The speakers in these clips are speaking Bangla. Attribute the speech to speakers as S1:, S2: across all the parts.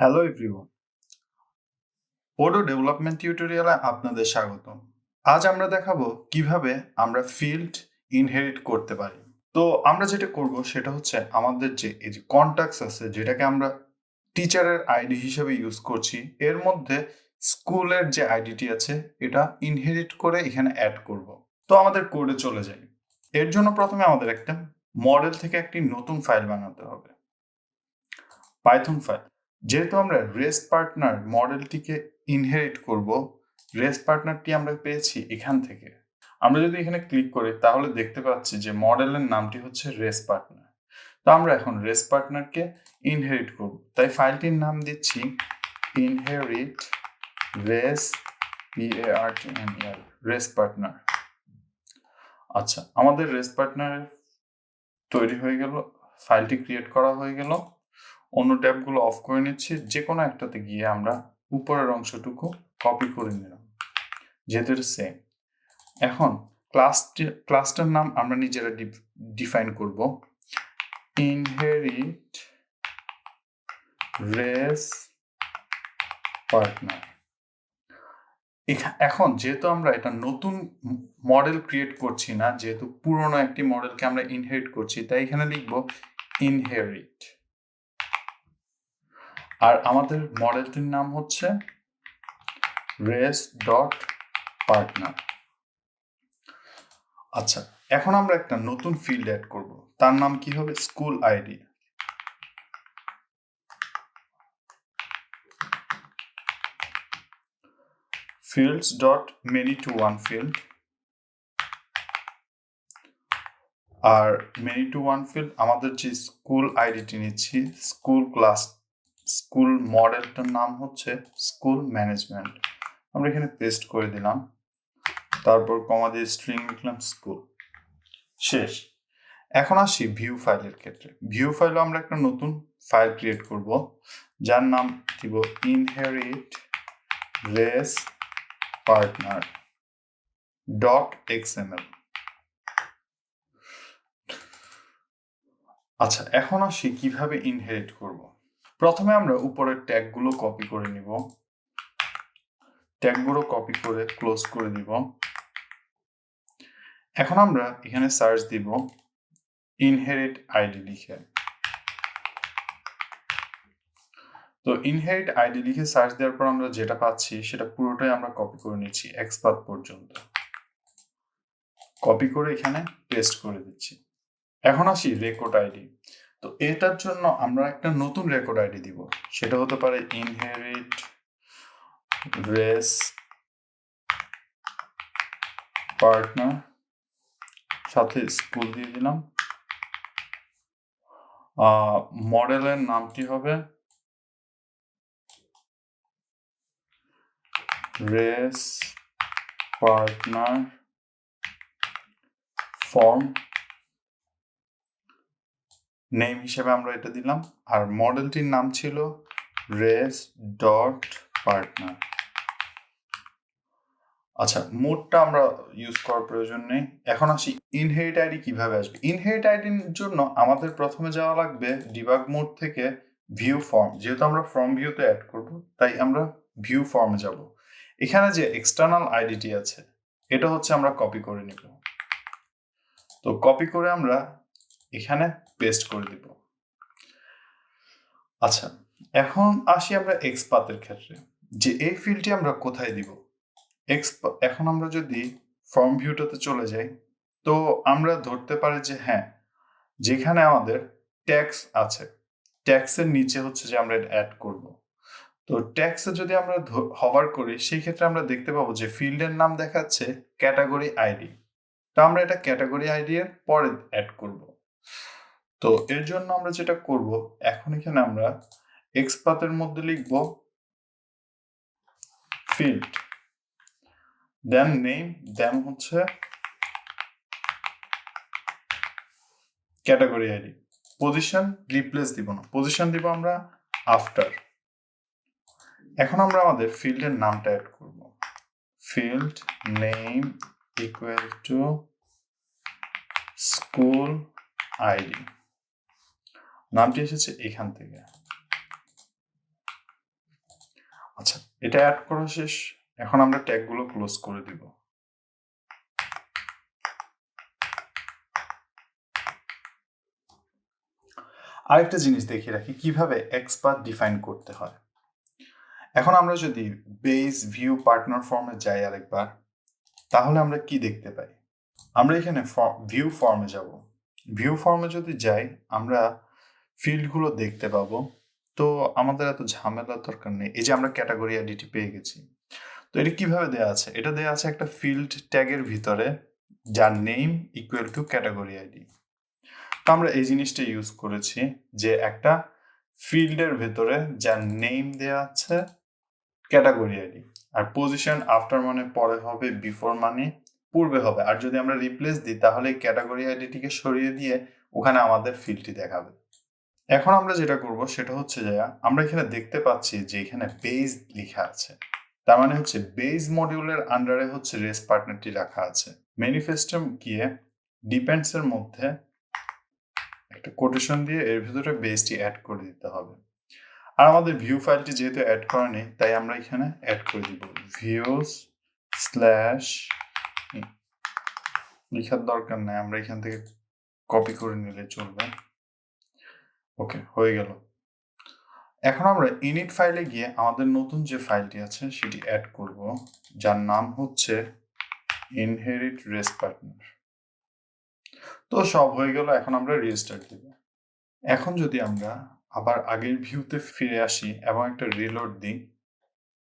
S1: হ্যালো এভরিওয়ান ওডো ডেভেলপমেন্ট টিউটোরিয়ালে আপনাদের স্বাগতম। আজ আমরা দেখাবো কীভাবে আমরা ফিল্ড ইনহেরিট করতে পারি। তো আমরা যেটা করব সেটা হচ্ছে আমাদের যে, এই যে কন্ট্যাক্টস আছে, যেটাকে আমরা টিচারের আইডি হিসেবে ইউজ করছি, এর মধ্যে স্কুলের যে আইডিটি আছে, এটা ইনহেরিট করে এখানে অ্যাড করব। তো আমাদের কোডে চলে যাই। এর জন্য প্রথমে আমাদের একটা মডেল থেকে একটি নতুন ফাইল বানাতে হবে। পাইথন ফাইল যেহেতু আমরা রেস্ট পার্টনার মডেলটিকে ইনহেরিট করব রেস্ট পার্টনারটি আমরা পেয়েছি এখান থেকে। আমরা যদি এখানে ক্লিক করি, তাহলে দেখতে পাচ্ছি যে মডেলের নামটি হচ্ছে রেস পার্টনার তো আমরা এখন রেস পার্টনারকে ইনহেরিট করব। তাই ফাইলটির নাম দিচ্ছি inherit res P A R T N L rest partner আচ্ছা আমাদের রেস পার্টনার তৈরি হয়ে গেল ফাইলটি ক্রিয়েট করা হয়ে গেল। অন্য ট্যাবগুলো অফ করে নিচ্ছি যে কোনো একটাতে গিয়ে আমরা উপরের অংশটুকু কপি করে নিলাম। যেহেতু এটা সেম এখন ক্লাসটি ক্লাসটার নাম আমরা নিজেরা ডিফাইন করব। ইনহেরিট রেস পার্টনার এখন যেহেতু আমরা এটা নতুন মডেল ক্রিয়েট করছি না, যেহেতু পুরনো একটি মডেলকে আমরা ইনহেরিট করছি, তাই এখানে লিখব ইনহেরিট আর আমাদের মডেলটির নাম হচ্ছে রেস ডট পার্টনার আচ্ছা এখন আমরা একটা নতুন ফিল্ড অ্যাড করব। তার নাম কি হবে? School ID fields dot many to one field আর মেনি টু ওয়ান ফিল্ড আমাদের যে স্কুল আইডিটি নিচ্ছি স্কুল ক্লাস স্কুল মডেলটার নাম হচ্ছে স্কুল ম্যানেজমেন্ট। আমরা এখানে পেস্ট করে দিলাম। তারপর কমা দিয়ে স্ট্রিং লিখলাম স্কুল। শেষ। এখন আসি ভিউ ফাইলের ক্ষেত্রে। ভিউ ফাইলে আমরা একটা নতুন ফাইল ক্রিয়েট করব, যার নাম দিব inherit res partner dot XML আচ্ছা এখন আসি কীভাবে ইনহেরিট করব। প্রথমে আমরা উপরের ট্যাগগুলো কপি করে নিব। ট্যাগগুলো কপি করে ক্লোজ করে দিব এখন আমরা এখানে সার্চ দিব ইনহেরিট আইডি লিখে। তো ইনহেরিট আইডি লিখে সার্চ দেওয়ার পর আমরা যেটা পাচ্ছি সেটা পুরোটাই আমরা কপি করে নিচ্ছি এক্সপাত পর্যন্ত। কপি করে এখানে পেস্ট করে দিচ্ছি। এখন আসি রেকর্ড আইডি তো এটার জন্য আমরা একটা নতুন রেকর্ড আইডি দিব। সেটা হতে পারে ইনহেরিট রেস পার্টনার সাথে স্কুল দিয়ে দিলাম। মডেলের নামটি হবে রেস পার্টনার ফর্ম নেম হিসেবে আমরা এটা দিলাম। আর মডেলটির নাম ছিল রেস ডট পার্টনার আচ্ছা মোডটা আমরা ইউজ করার প্রয়োজন নেই। এখন আসি ইনহেরিট আইডি কীভাবে আসবে? ইনহেরিট আইডির জন্য আমাদের প্রথমে যাওয়া লাগবে ডিবাগ মোড থেকে ভিউ ফর্ম যেহেতু আমরা ফর্ম ভিউতে অ্যাড করব, তাই আমরা ভিউ ফর্মে যাব। এখানে যে এক্সটার্নাল আইডিটি আছে, এটা হচ্ছে আমরা কপি করে নিব। তো কপি করে আমরা এখানে পেস্ট করে দিব আচ্ছা এখন আসি আমরা এক্স পাতের ক্ষেত্রে। যে এই ফিল্ডটি আমরা কোথায় দিব? এক্স এখন আমরা যদি ফর্ম ভিউটাতে চলে যাই, তো আমরা ধরতে পারি যে হ্যাঁ যেখানে আমাদের ট্যাক্স আছে ট্যাক্সের নিচে হচ্ছে যে আমরা অ্যাড করব। তো ট্যাক্সে যদি আমরা হভার করি, সেই ক্ষেত্রে আমরা দেখতে পাবো যে ফিল্ডের নাম দেখাচ্ছে ক্যাটাগরি আইডি তো আমরা এটা ক্যাটাগরি আইডি এর পরে অ্যাড করব। তো এর জন্য আমরা যেটা করব, এখন এখানে আমরা এক্সপাতের মধ্যে লিখব ফিল্ড দেন নেম দেন হচ্ছে ক্যাটাগরি আইডি পজিশন রিপ্লেস দিব না পজিশন দিব আমরা আফটার এখন আমরা আমাদের ফিল্ডের নামটা অ্যাড করব field name equal to school ID নামটি এসেছে এখান থেকে। আচ্ছা এটা অ্যাড করা শেষ। এখন আমরা ট্যাগগুলো ক্লোজ করে দিব। আরেকটা জিনিস দেখিয়ে রাখি, কীভাবে এক্সপার্ট ডিফাইন করতে হয়। এখন আমরা যদি বেস ভিউ পার্টনার ফর্মে যাই আরেকবার, তাহলে আমরা কি দেখতে পাই? আমরা এখানে ভিউ ফর্মে যাব। ভিউ ফর্মে যদি যাই, আমরা ফিল্ডগুলো দেখতে পাবো। তো আমাদের এত ঝামেলার দরকার নেই। এই যে আমরা ক্যাটাগরি আইডিটি পেয়ে গেছি। তো এটা কীভাবে দেওয়া আছে? এটা দেওয়া আছে একটা ফিল্ড ট্যাগের ভিতরে, যার name equal to category ID তো আমরা এই জিনিসটা ইউজ করেছি যে একটা ফিল্ডের ভেতরে যার নেম দেওয়া আছে ক্যাটাগরি আইডি আর পজিশন আফটার মানে পরে হবে বিফোর মানে পূর্বে হবে। আর যদি আমরা রিপ্লেস দিই, তাহলে ক্যাটাগরি আইডিটিকে সরিয়ে দিয়ে ওখানে আমাদের ফিল্ডটি দেখাবে। এখন আমরা যেটা করব সেটা হচ্ছে যে, আমরা এখানে দেখতে পাচ্ছি যে এখানে বেজ লেখা আছে। তার মানে হচ্ছে বেজ মডিউলের আন্ডারে হচ্ছে রেস পার্টনারটি রাখা আছে। ম্যানিফেস্টো গিয়ে ডিপেন্ডস এর মধ্যে একটা কোটেশন দিয়ে এর ভিতরে বেসটি অ্যাড করে দিতে হবে। আর আমাদের ভিউ ফাইলটি যেহেতু অ্যাড করা নেই, তাই আমরা এখানে অ্যাড করে দিব। ভিউস স্ল্যাশ লেখার দরকার নেই, আমরা এখান থেকে কপি করে নিলে চলবে। ওকে, হয়ে গেল। এখন আমরা ইনিট ফাইলে গিয়ে আমাদের নতুন যে ফাইলটি আছে সেটি অ্যাড করব, যার নাম হচ্ছে ইনহেরিট রেস পার্টনার তো সব হয়ে গেল, এখন আমরা রেজিস্টার দেব। এখন যদি আমরা আবার আগের ভিউতে ফিরে আসি এবং একটা রিলোড দিই,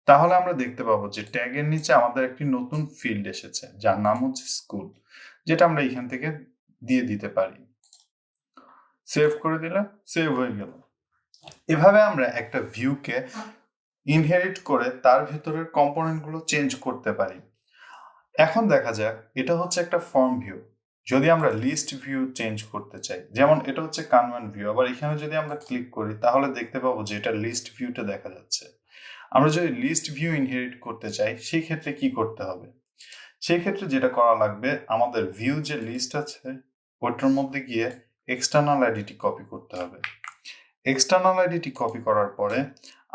S1: তাহলে আমরা দেখতে পাবো যে ট্যাগের নিচে আমাদের একটি নতুন ফিল্ড এসেছে, যার নাম হচ্ছে স্কুল যেটা আমরা এখান থেকে দিয়ে দিতে পারি। সেভ করে দিলে সেভ হয়ে গেল। এভাবে আমরা একটা ভিউকে ইনহেরিট করে তার ভিতরের কম্পোনেন্টগুলো চেঞ্জ করতে পারি। এখন দেখা যাক, এটা হচ্ছে একটা ফর্ম ভিউ যদি আমরা লিস্ট ভিউ চেঞ্জ করতে চাই, যেমন এটা হচ্ছে কানভান ভিউ আবার এখানে যদি আমরা ক্লিক করি, তাহলে দেখতে পাবো যে এটা লিস্ট ভিউটা দেখা যাচ্ছে। আমরা যদি লিস্ট ভিউ ইনহেরিট করতে চাই, সেই ক্ষেত্রে কি করতে হবে? সেই ক্ষেত্রে যেটা করা লাগবে, আমাদের ভিউ যে লিস্ট আছে, ওটার মধ্যে গিয়ে এক্সটার্নাল আইডিটি কপি করতে হবে। এক্সটার্নাল আইডিটি কপি করার পরে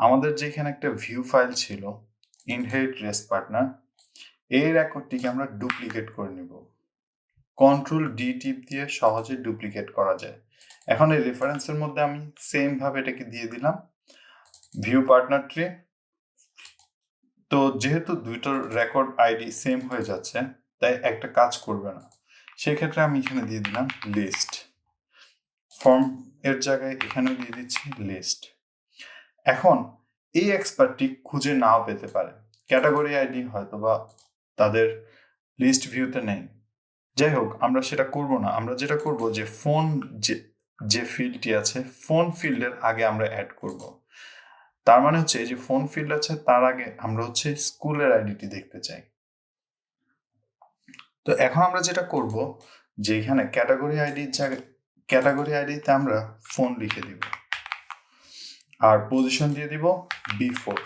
S1: আমাদের যেখানে একটা ভিউ ফাইল ছিল ইনহেরিট রেস পার্টনার এই রেকর্ডটিকে আমরা ডুপ্লিকেট করে নিব। কন্ট্রোল ডি টিপ দিয়ে সহজে ডুপ্লিকেট করা যায়। এখন এই রেফারেন্সের মধ্যে আমি সেম ভাবে এটাকে দিয়ে দিলাম। ভিউ পার্টনার ট্রি তো যেহেতু দুইটার রেকর্ড আইডি সেম হয়ে যাচ্ছে, তাই একটা কাজ করবে না। সেক্ষেত্রে আমি এখানে দিয়ে দিলাম লিস্ট ফর্ম এর জায়গায় এখানে দিয়ে দিচ্ছি লিস্ট এখন এই এক্সপার্টটি খুঁজে নাও পেতে পারে। ক্যাটাগরি আইডি হয়তো বা তাদের লিস্ট ভিউতে নেই। যাই হোক, আমরা সেটা করব না। আমরা যেটা করব যে ফোন যে যে ফিল্ডটি আছে ফোন ফিল্ডের আগে আমরা অ্যাড করব। তার মানে হচ্ছে এই যে ফোন ফিল্ড আছে, তার আগে আমরা হচ্ছে স্কুলের আইডিটি দেখতে চাই। তো এখন আমরা যেটা করব যে এখানে ক্যাটাগরি আইডির জায়গায় ক্যাটাগরি আইডিতে আমরা ফোন লিখে দিব। আর পজিশন দিয়ে দিব বি ফোর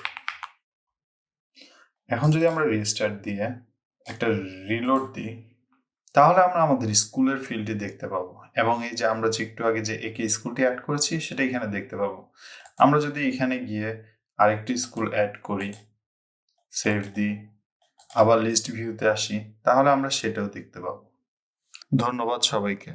S1: এখন যদি আমরা রেজিস্টার দিয়ে একটা রিলোড দিই, তাহলে আমরা আমাদের স্কুলের ফিল্ডটি দেখতে পাবো। এবং এই যে আমরা যে একটু আগে যে একই স্কুলটি অ্যাড করেছি, সেটা এখানে দেখতে পাবো। আমরা যদি এখানে গিয়ে আরেকটি স্কুল অ্যাড করি সেভ দিই, আবার লিস্ট ভিউতে আসি, তাহলে আমরা সেটাও দেখতে পাবো। ধন্যবাদ সবাইকে।